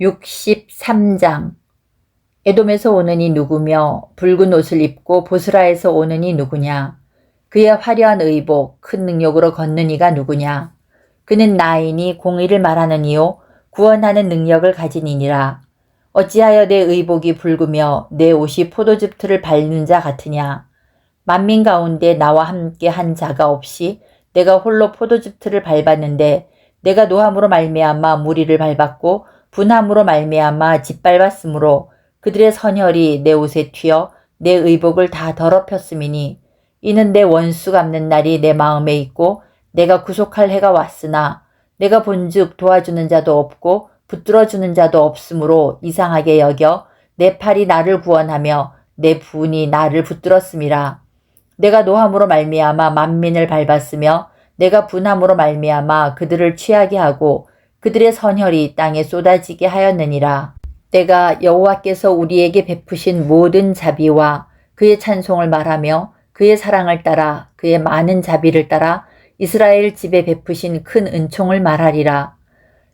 63장. 에돔에서 이 누구며 붉은 옷을 입고 보스라에서 이 누구냐? 그의 화려한 의복 큰 능력으로 걷는 이가 누구냐? 그는 나인이 공의를 말하는 이요 구원하는 능력을 가진 이니라. 어찌하여 내 의복이 붉으며 내 옷이 포도즙 틀을 밟는 자 같으냐? 만민 가운데 나와 함께 한 자가 없이 내가 홀로 포도즙 틀을 밟았는데 내가 노함으로 말미암아 무리를 밟았고 분함으로 말미암아 짓밟았으므로 그들의 선혈이 내 옷에 튀어 내 의복을 다 더럽혔음이니 이는 내 원수 갚는 날이 내 마음에 있고 내가 구속할 해가 왔으나 내가 본즉 도와주는 자도 없고 붙들어 주는 자도 없으므로 이상하게 여겨 내 팔이 나를 구원하며 내 분이 나를 붙들었음이라. 내가 노함으로 말미암아 만민을 밟았으며 내가 분함으로 말미암아 그들을 취하게 하고 그들의 선혈이 땅에 쏟아지게 하였느니라. 내가 여호와께서 우리에게 베푸신 모든 자비와 그의 찬송을 말하며 그의 사랑을 따라 그의 많은 자비를 따라 이스라엘 집에 베푸신 큰 은총을 말하리라.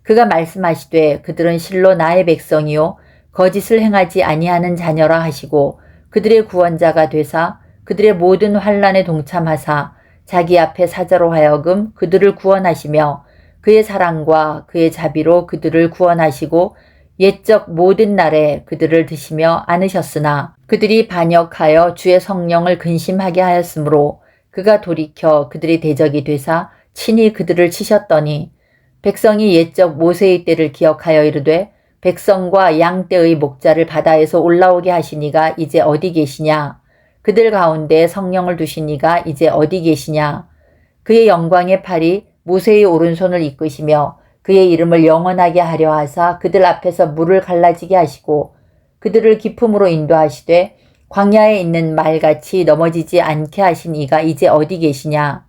그가 말씀하시되 그들은 실로 나의 백성이요 거짓을 행하지 아니하는 자녀라 하시고 그들의 구원자가 되사 그들의 모든 환란에 동참하사 자기 앞에 사자로 하여금 그들을 구원하시며 그의 사랑과 그의 자비로 그들을 구원하시고 옛적 모든 날에 그들을 드시며 안으셨으나 그들이 반역하여 주의 성령을 근심하게 하였으므로 그가 돌이켜 그들의 대적이 되사 친히 그들을 치셨더니 백성이 옛적 모세의 때를 기억하여 이르되 백성과 양 떼의 목자를 바다에서 올라오게 하시니가 이제 어디 계시냐? 그들 가운데 성령을 두시니가 이제 어디 계시냐? 그의 영광의 팔이 모세의 오른손을 이끄시며 그의 이름을 영원하게 하려 하사 그들 앞에서 물을 갈라지게 하시고 그들을 기품으로 인도하시되 광야에 있는 말같이 넘어지지 않게 하신 이가 이제 어디 계시냐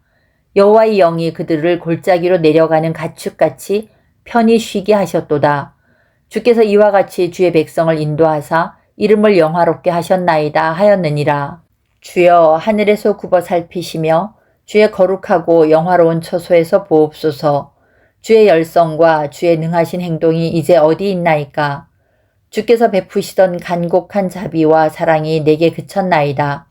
여호와의 영이 그들을 골짜기로 내려가는 가축같이 편히 쉬게 하셨도다. 주께서 이와 같이 주의 백성을 인도하사 이름을 영화롭게 하셨나이다 하였느니라. 주여 하늘에서 굽어 살피시며 주의 거룩하고 영화로운 처소에서 보옵소서. 주의 열성과 주의 능하신 행동이 이제 어디 있나이까? 주께서 베푸시던 간곡한 자비와 사랑이 내게 그쳤나이다.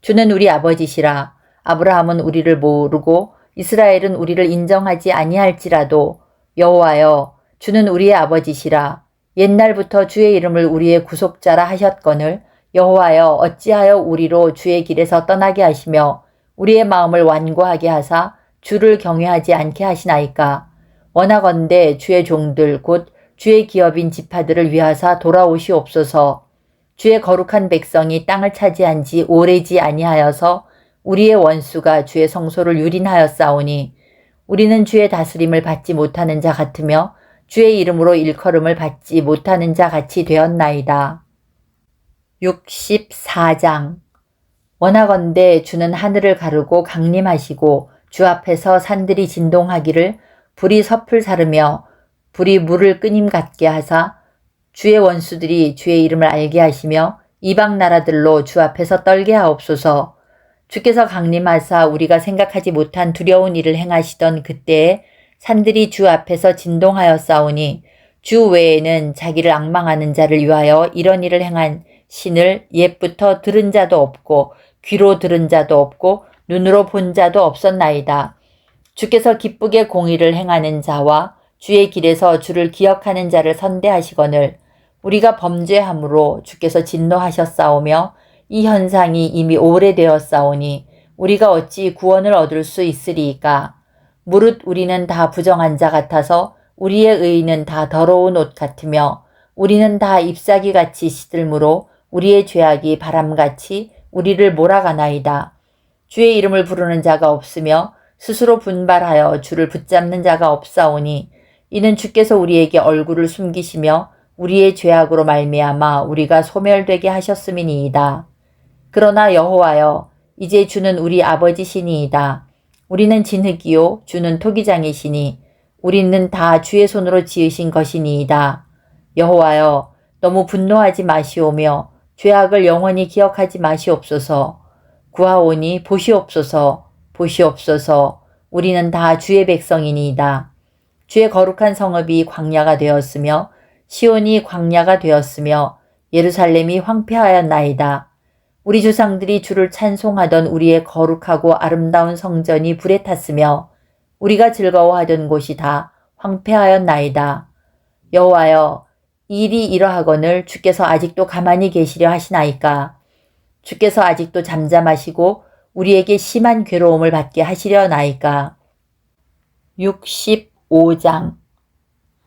주는 우리 아버지시라. 아브라함은 우리를 모르고 이스라엘은 우리를 인정하지 아니할지라도 여호와여 주는 우리의 아버지시라. 옛날부터 주의 이름을 우리의 구속자라 하셨거늘 여호와여 어찌하여 우리로 주의 길에서 떠나게 하시며 우리의 마음을 완고하게 하사 주를 경외하지 않게 하시나이까. 원하건대 주의 종들 곧 주의 기업인 지파들을 위하사 돌아오시옵소서. 주의 거룩한 백성이 땅을 차지한 지 오래지 아니하여서 우리의 원수가 주의 성소를 유린하였사오니 우리는 주의 다스림을 받지 못하는 자 같으며 주의 이름으로 일컬음을 받지 못하는 자 같이 되었나이다. 64장 원하건대 주는 하늘을 가르고 강림하시고 주 앞에서 산들이 진동하기를 불이 섭을 사르며 불이 물을 끄님 같게 하사 주의 원수들이 주의 이름을 알게 하시며 이방 나라들로 주 앞에서 떨게 하옵소서. 주께서 강림하사 우리가 생각하지 못한 두려운 일을 행하시던 그때에 산들이 주 앞에서 진동하여 싸우니 주 외에는 자기를 악망하는 자를 위하여 이런 일을 행한 신을 옛부터 들은 자도 없고 귀로 들은 자도 없고 눈으로 본 자도 없었나이다. 주께서 기쁘게 공의를 행하는 자와 주의 길에서 주를 기억하는 자를 선대하시거늘 우리가 범죄함으로 주께서 진노하셨사오며 이 현상이 이미 오래되었사오니 우리가 어찌 구원을 얻을 수 있으리이까 무릇 우리는 다 부정한 자 같아서 우리의 의는 다 더러운 옷 같으며 우리는 다 잎사귀 같이 시들므로 우리의 죄악이 바람같이 우리를 몰아가나이다. 주의 이름을 부르는 자가 없으며 스스로 분발하여 주를 붙잡는 자가 없사오니 이는 주께서 우리에게 얼굴을 숨기시며 우리의 죄악으로 말미암아 우리가 소멸되게 하셨음이니이다. 그러나 여호와여 이제 주는 우리 아버지시니이다. 우리는 진흙이요 주는 토기장이시니 우리는 다 주의 손으로 지으신 것이니이다. 여호와여 너무 분노하지 마시오며 죄악을 영원히 기억하지 마시옵소서. 구하오니 보시옵소서. 보시옵소서. 우리는 다 주의 백성이니이다. 주의 거룩한 성읍이 광야가 되었으며 시온이 광야가 되었으며 예루살렘이 황폐하였나이다. 우리 조상들이 주를 찬송하던 우리의 거룩하고 아름다운 성전이 불에 탔으며 우리가 즐거워하던 곳이 다 황폐하였나이다. 여호와여 일이 이러하거늘 주께서 아직도 가만히 계시려 하시나이까? 주께서 아직도 잠잠하시고 우리에게 심한 괴로움을 받게 하시려나이까? 65장.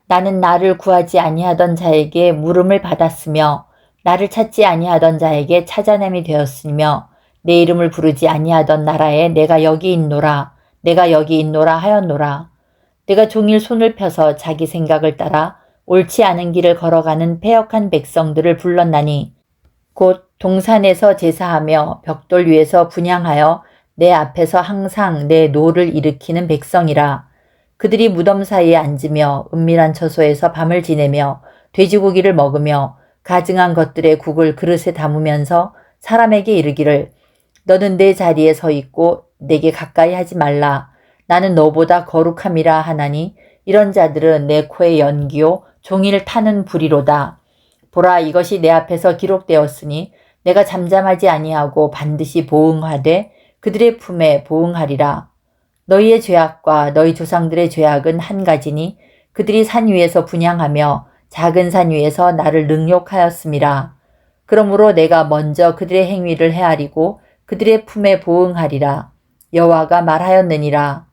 나는 나를 구하지 아니하던 자에게 물음을 받았으며 나를 찾지 아니하던 자에게 찾아냄이 되었으며 내 이름을 부르지 아니하던 나라에 내가 여기 있노라. 내가 여기 있노라 하였노라. 내가 종일 손을 펴서 자기 생각을 따라 옳지 않은 길을 걸어가는 패역한 백성들을 불렀나니 곧 동산에서 제사하며 벽돌 위에서 분양하여 내 앞에서 항상 내 노를 일으키는 백성이라. 그들이 무덤 사이에 앉으며 은밀한 처소에서 밤을 지내며 돼지고기를 먹으며 가증한 것들의 국을 그릇에 담으면서 사람에게 이르기를 너는 내 자리에 서 있고 내게 가까이 하지 말라. 나는 너보다 거룩함이라 하나니 이런 자들은 내 코의 연기요 종일 타는 불이로다 보라 이것이 내 앞에서 기록되었으니 내가 잠잠하지 아니하고 반드시 보응하되 그들의 품에 보응하리라 너희의 죄악과 너희 조상들의 죄악은 한 가지니 그들이 산 위에서 분양하며 작은 산 위에서 나를 능욕하였음이라. 그러므로 내가 먼저 그들의 행위를 헤아리고 그들의 품에 보응하리라. 여호와가 말하였느니라.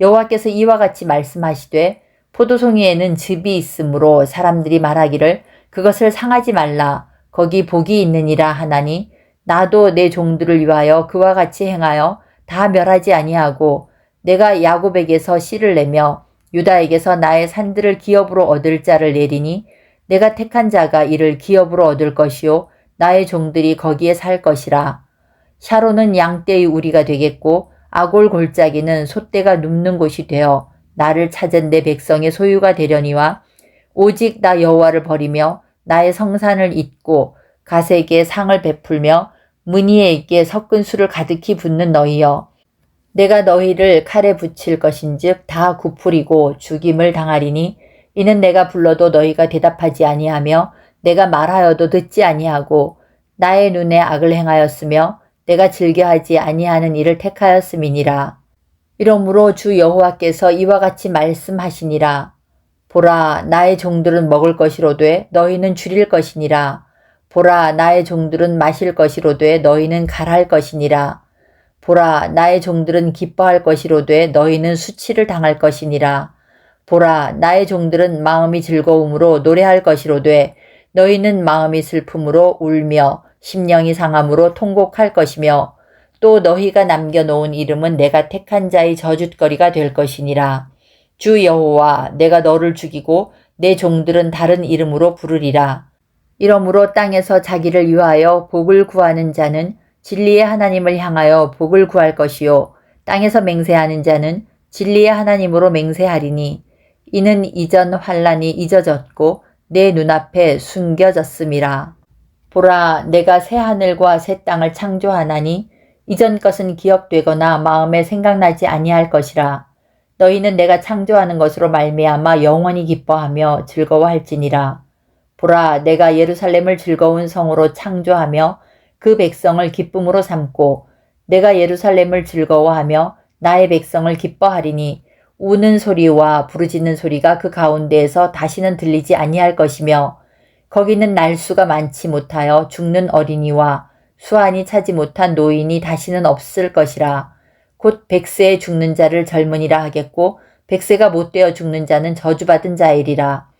여호와께서 이와 같이 말씀하시되 포도송이에는 즙이 있으므로 사람들이 말하기를 그것을 상하지 말라. 거기 복이 있느니라 하나니 나도 내 종들을 위하여 그와 같이 행하여 다 멸하지 아니하고 내가 야곱에게서 씨를 내며 유다에게서 나의 산들을 기업으로 얻을 자를 내리니 내가 택한 자가 이를 기업으로 얻을 것이요 나의 종들이 거기에 살 것이라. 샤로는 양떼의 우리가 되겠고 아골 골짜기는 소떼가 눕는 곳이 되어 나를 찾은 내 백성의 소유가 되려니와 오직 나 여호와를 버리며 나의 성산을 잊고 가세에게 상을 베풀며 문희에게 섞은 술을 가득히 붓는 너희여 내가 너희를 칼에 붙일 것인즉 다 굽풀이고 죽임을 당하리니 이는 내가 불러도 너희가 대답하지 아니하며 내가 말하여도 듣지 아니하고 나의 눈에 악을 행하였으며 내가 즐겨하지 아니하는 일을 택하였음이니라. 이러므로 주 여호와께서 이와 같이 말씀하시니라. 보라 나의 종들은 먹을 것이로되 너희는 줄일 것이니라. 보라 나의 종들은 마실 것이로되 너희는 갈할 것이니라. 보라 나의 종들은 기뻐할 것이로되 너희는 수치를 당할 것이니라. 보라 나의 종들은 마음이 즐거움으로 노래할 것이로되 너희는 마음이 슬픔으로 울며 심령이 상함으로 통곡할 것이며 또 너희가 남겨놓은 이름은 내가 택한 자의 저주거리가 될 것이니라. 주 여호와 내가 너를 죽이고 내 종들은 다른 이름으로 부르리라. 이러므로 땅에서 자기를 위하여 복을 구하는 자는 진리의 하나님을 향하여 복을 구할 것이요 땅에서 맹세하는 자는 진리의 하나님으로 맹세하리니 이는 이전 환란이 잊어졌고 내 눈앞에 숨겨졌음이라. 보라 내가 새 하늘과 새 땅을 창조하나니 이전 것은 기억되거나 마음에 생각나지 아니할 것이라. 너희는 내가 창조하는 것으로 말미암아 영원히 기뻐하며 즐거워할지니라. 보라 내가 예루살렘을 즐거운 성으로 창조하며 그 백성을 기쁨으로 삼고 내가 예루살렘을 즐거워하며 나의 백성을 기뻐하리니 우는 소리와 부르짖는 소리가 그 가운데에서 다시는 들리지 아니할 것이며 거기는 날수가 많지 못하여 죽는 어린이와 수완이 차지 못한 노인이 다시는 없을 것이라. 곧 백세에 죽는 자를 젊은이라 하겠고 백세가 못되어 죽는 자는 저주받은 자이리라.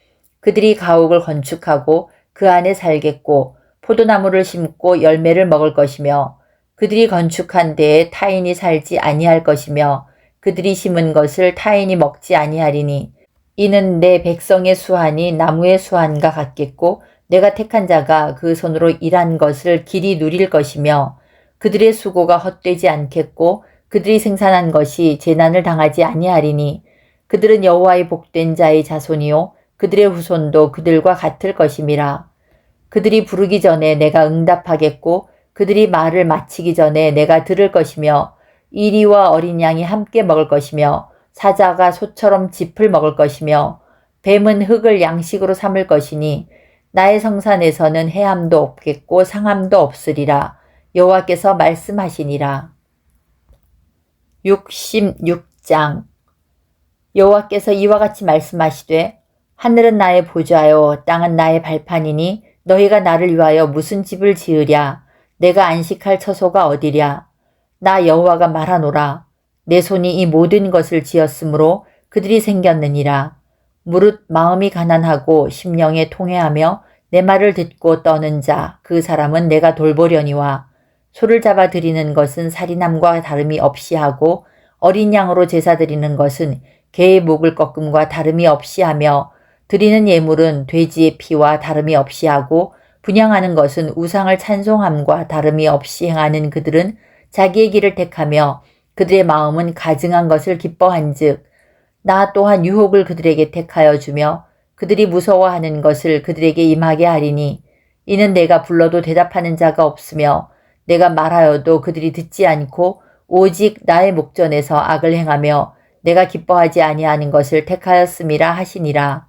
그들이 가옥을 건축하고 그 안에 살겠고 포도나무를 심고 열매를 먹을 것이며 그들이 건축한 데에 타인이 살지 아니할 것이며 그들이 심은 것을 타인이 먹지 아니하리니 이는 내 백성의 수한이 나무의 수한과 같겠고 내가 택한 자가 그 손으로 일한 것을 길이 누릴 것이며 그들의 수고가 헛되지 않겠고 그들이 생산한 것이 재난을 당하지 아니하리니 그들은 여호와의 복된 자의 자손이요 그들의 후손도 그들과 같을 것임이라. 그들이 부르기 전에 내가 응답하겠고 그들이 말을 마치기 전에 내가 들을 것이며 이리와 어린 양이 함께 먹을 것이며 사자가 소처럼 짚을 먹을 것이며 뱀은 흙을 양식으로 삼을 것이니 나의 성산에서는 해함도 없겠고 상함도 없으리라. 여호와께서 말씀하시니라. 66장. 여호와께서 이와 같이 말씀하시되 하늘은 나의 보좌요 땅은 나의 발판이니 너희가 나를 위하여 무슨 집을 지으랴? 내가 안식할 처소가 어디랴? 나 여호와가 말하노라. 내 손이 이 모든 것을 지었으므로 그들이 생겼느니라 무릇 마음이 가난하고 심령에 통해하며 내 말을 듣고 떠는 자 그 사람은 내가 돌보려니와 소를 잡아 드리는 것은 살인함과 다름이 없이 하고 어린 양으로 제사 드리는 것은 개의 목을 꺾음과 다름이 없이 하며 드리는 예물은 돼지의 피와 다름이 없이 하고 분양하는 것은 우상을 찬송함과 다름이 없이 행하는 그들은 자기의 길을 택하며 그들의 마음은 가증한 것을 기뻐한즉 나 또한 유혹을 그들에게 택하여 주며 그들이 무서워하는 것을 그들에게 임하게 하리니 이는 내가 불러도 대답하는 자가 없으며 내가 말하여도 그들이 듣지 않고 오직 나의 목전에서 악을 행하며 내가 기뻐하지 아니하는 것을 택하였음이라 하시니라.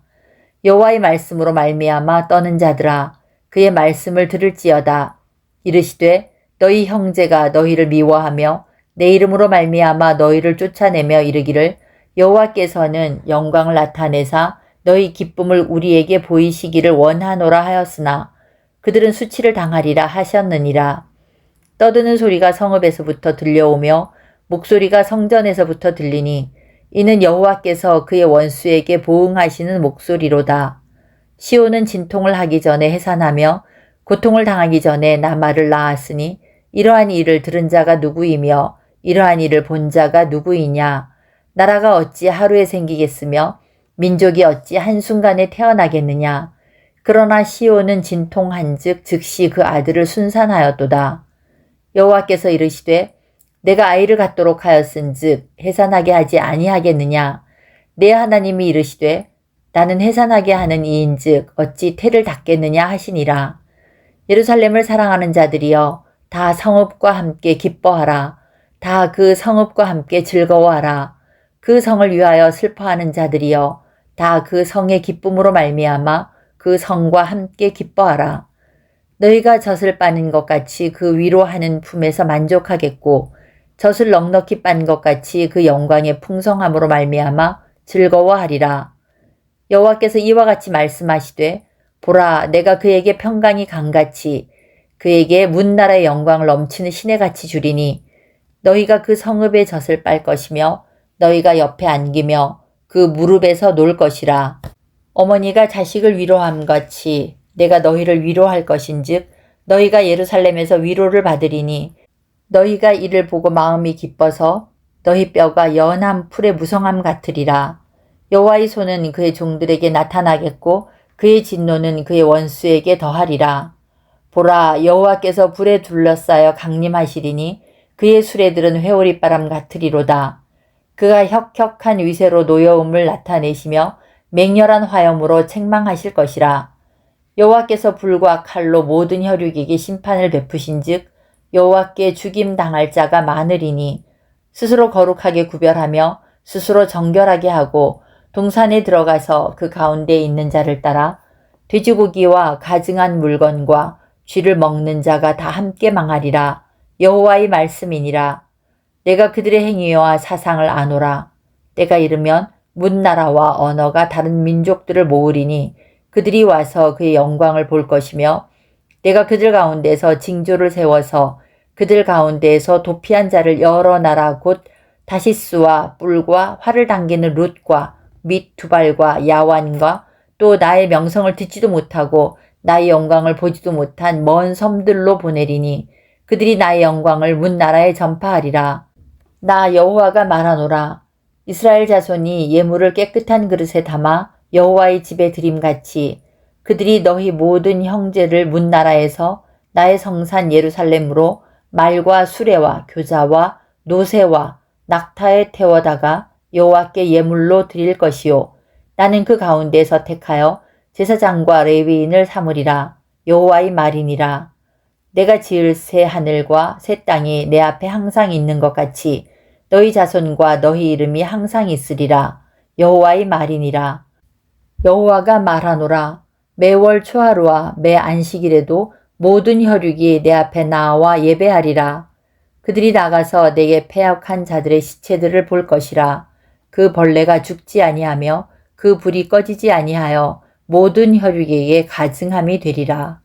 여호와의 말씀으로 말미암아 떠는 자들아 그의 말씀을 들을지어다. 이르시되 너희 형제가 너희를 미워하며 내 이름으로 말미암아 너희를 쫓아내며 이르기를 여호와께서는 영광을 나타내사 너희 기쁨을 우리에게 보이시기를 원하노라 하였으나 그들은 수치를 당하리라 하셨느니라. 떠드는 소리가 성읍에서부터 들려오며 목소리가 성전에서부터 들리니 이는 여호와께서 그의 원수에게 보응하시는 목소리로다. 시온은 진통을 하기 전에 해산하며 고통을 당하기 전에 나말을 낳았으니 이러한 일을 들은 자가 누구이며 이러한 일을 본 자가 누구이냐. 나라가 어찌 하루에 생기겠으며 민족이 어찌 한순간에 태어나겠느냐. 그러나 시온은 진통한즉 즉시 그 아들을 순산하였도다. 여호와께서 이르시되 내가 아이를 갖도록 하였은즉 해산하게 하지 아니하겠느냐. 내 하나님이 이르시되 나는 해산하게 하는 이인즉 어찌 태를 닫겠느냐 하시니라. 예루살렘을 사랑하는 자들이여 다 성읍과 함께 기뻐하라. 다 그 성읍과 함께 즐거워하라. 그 성을 위하여 슬퍼하는 자들이여 다 그 성의 기쁨으로 말미암아 그 성과 함께 기뻐하라. 너희가 젖을 빠는 것 같이 그 위로 하는 품에서 만족하겠고 젖을 넉넉히 빤 것 같이 그 영광의 풍성함으로 말미암아 즐거워하리라. 여호와께서 이와 같이 말씀하시되 보라 내가 그에게 평강이 강같이 그에게 문나라의 영광을 넘치는 시내같이 주리니 너희가 그 성읍의 젖을 빨 것이며 너희가 옆에 안기며 그 무릎에서 놀 것이라. 어머니가 자식을 위로함 같이 내가 너희를 위로할 것인즉 너희가 예루살렘에서 위로를 받으리니 너희가 이를 보고 마음이 기뻐서 너희 뼈가 연한 풀의 무성함 같으리라. 여호와의 손은 그의 종들에게 나타나겠고 그의 진노는 그의 원수에게 더하리라. 보라 여호와께서 불에 둘러싸여 강림하시리니 그의 수레들은 회오리 바람 같으리로다. 그가 혁혁한 위세로 노여움을 나타내시며 맹렬한 화염으로 책망하실 것이라. 여호와께서 불과 칼로 모든 혈육에게 심판을 베푸신즉 여호와께 죽임 당할 자가 많으리니 스스로 거룩하게 구별하며 스스로 정결하게 하고 동산에 들어가서 그 가운데 있는 자를 따라 돼지고기와 가증한 물건과 쥐를 먹는 자가 다 함께 망하리라 여호와의 말씀이니라 내가 그들의 행위와 사상을 아노라 때가 이르면 문나라와 언어가 다른 민족들을 모으리니 그들이 와서 그의 영광을 볼 것이며 내가 그들 가운데서 징조를 세워서 그들 가운데에서 도피한 자를 여러 나라 곧 다시스와 뿔과 활을 당기는 룻과 및 두발과 야완과 또 나의 명성을 듣지도 못하고 나의 영광을 보지도 못한 먼 섬들로 보내리니 그들이 나의 영광을 문 나라에 전파하리라. 나 여호와가 말하노라. 이스라엘 자손이 예물을 깨끗한 그릇에 담아 여호와의 집에 드림같이 그들이 너희 모든 형제를 문나라에서 나의 성산 예루살렘으로 말과 수레와 교자와 노새와 낙타에 태워다가 여호와께 예물로 드릴 것이요. 나는 그 가운데서 택하여 제사장과 레위인을 삼으리라. 여호와의 말이니라. 내가 지을 새 하늘과 새 땅이 내 앞에 항상 있는 것 같이 너희 자손과 너희 이름이 항상 있으리라. 여호와의 말이니라. 여호와가 말하노라. 매월 초하루와 매 안식일에도 모든 혈육이 내 앞에 나와 예배하리라. 그들이 나가서 내게 패역한 자들의 시체들을 볼 것이라. 그 벌레가 죽지 아니하며 그 불이 꺼지지 아니하여 모든 혈육에게 가증함이 되리라